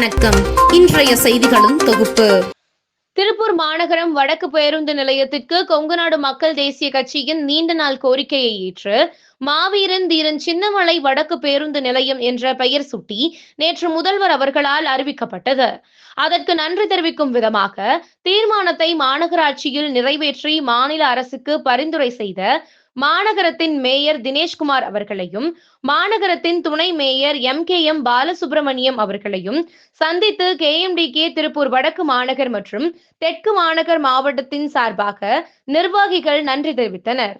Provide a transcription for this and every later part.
வணக்கம். இன்றைய செய்திகளும் தொகுப்பு. திருப்பூர் மாநகரம் வடக்கு பேருந்து நிலையத்திற்கு கொங்குநாடு மக்கள் தேசிய கட்சியின் நீண்ட நாள் கோரிக்கையை ஏற்று மாவீரன் தீரன் சின்னமலை வடக்கு பேருந்து நிலையம் என்ற பெயர் சுட்டி நேற்று முதல்வர் அவர்களால் அறிவிக்கப்பட்டது. அதற்கு நன்றி தெரிவிக்கும் விதமாக தீர்மானத்தை மாநகராட்சியில் நிறைவேற்றி மாநில அரசுக்கு பரிந்துரை செய்த மாநகரத்தின் மேயர் தினேஷ்குமார் அவர்களையும் மாநகரத்தின் துணை mayor M K M Balasubramaniam அவர்களையும் சந்தித்து கே எம்டிகே திருப்பூர் வடக்கு மாநகர் மற்றும் தெற்கு மாநகர் மாவட்டத்தின் சார்பாக நிர்வாகிகள் நன்றி தெரிவித்தனர்.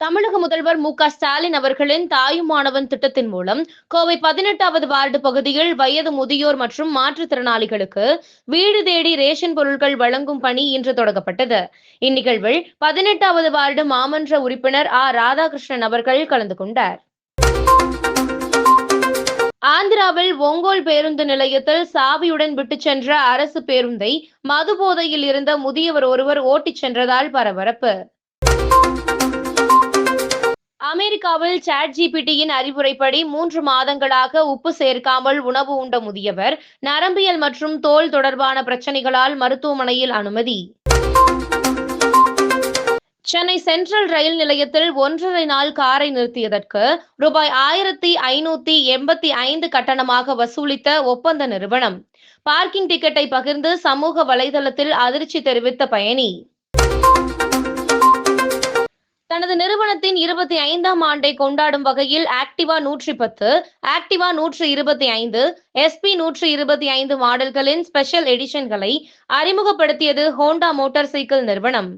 தமிழக முதல்வர் மு க ஸ்டாலின் அவர்களின் தாயுமானவன் திட்டத்தின் மூலம் கோவை பதினெட்டாவது வார்டு பகுதியில் வயது முதியோர் மற்றும் மாற்றுத்திறனாளிகளுக்கு வீடு தேடி ரேஷன் பொருட்கள் வழங்கும் பணி இன்று தொடங்கப்பட்டது. இந்நிகழ்வில் பதினெட்டாவது வார்டு மாமன்ற உறுப்பினர் ஆ. ராதாகிருஷ்ணன் அவர்கள் கலந்து கொண்டார். ஆந்திராவில் ஒங்கோல் பேருந்து நிலையத்தில் சாவியுடன் விட்டுச் சென்ற அரசு பேருந்தை மது போதையில் இருந்த முதியவர் ஒருவர் ஓட்டிச் சென்றதால் பரபரப்பு. அமெரிக்காவில் சாட் ஜிபிடியின் அறிவுரைப்படி மூன்று மாதங்களாக உப்பு சேர்க்காமல் உணவு உண்ட முதியவர் நரம்பியல் மற்றும் தோல் தொடர்பான பிரச்சனைகளால் மருத்துவமனையில் அனுமதி. சென்னை சென்ட்ரல் ரயில் நிலையத்தில் ஒன்றரை நாள் காரை நிறுத்தியதற்கு ரூபாய் ஆயிரத்தி ஐநூத்தி எண்பத்தி ஐந்து கட்டணமாக வசூலித்த ஒப்பந்த நிறுவனம். பார்க்கிங் டிக்கெட்டை பகிர்ந்து சமூக வலைதளத்தில் அதிர்ச்சி தெரிவித்த பயணி. தனது நிறுவனத்தின் இருபத்தி ஐந்தாம் ஆண்டை கொண்டாடும் வகையில் ஆக்டிவா நூற்றி பத்து ஆக்டிவா நூற்று இருபத்தி ஐந்து எஸ்பி நூற்று இருபத்தி ஐந்து மாடல்களின் ஸ்பெஷல் எடிஷன்களை அறிமுகப்படுத்தியது ஹோண்டா மோட்டார் சைக்கிள் நிறுவனம்.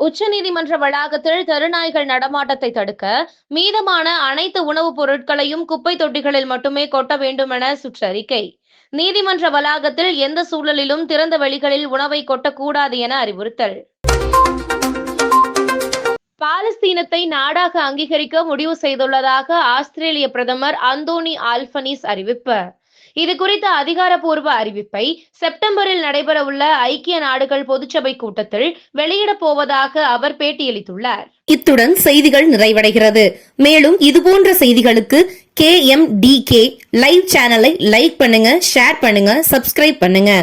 உச்சநீதிமன்ற வளாகத்தில் தெருநாய்கள் நடமாட்டத்தை தடுக்க மீதமான அனைத்து உணவுப் பொருட்களையும் குப்பை தொட்டிகளில் மட்டுமே கொட்ட வேண்டுமென சுற்றறிக்கை. நீதிமன்ற வளாகத்தில் எந்த சூழலிலும் திறந்த வெளிகளில் உணவை கொட்டக்கூடாது என அறிவுறுத்தல். பாலஸ்தீனத்தை நாடாக அங்கீகரிக்க முடிவு செய்துள்ளதாக ஆஸ்திரேலிய பிரதமர் அந்தோனி ஆல்பனீஸ் அறிவிப்பு. இது குறித்த அதிகாரப்பூர்வ அறிவிப்பை செப்டம்பரில் நடைபெறவுள்ள ஐக்கிய நாடுகள் பொதுச்சபை கூட்டத்தில் வெளியிடப் போவதாக அவர் பேட்டியளித்துள்ளார். இத்துடன் செய்திகள் நிறைவடைகிறது. மேலும் இதுபோன்ற செய்திகளுக்கு K M T K live சேனலை லைக் பண்ணுங்க ஷேர் பண்ணுங்க சப்ஸ்கிரைப் பண்ணுங்க.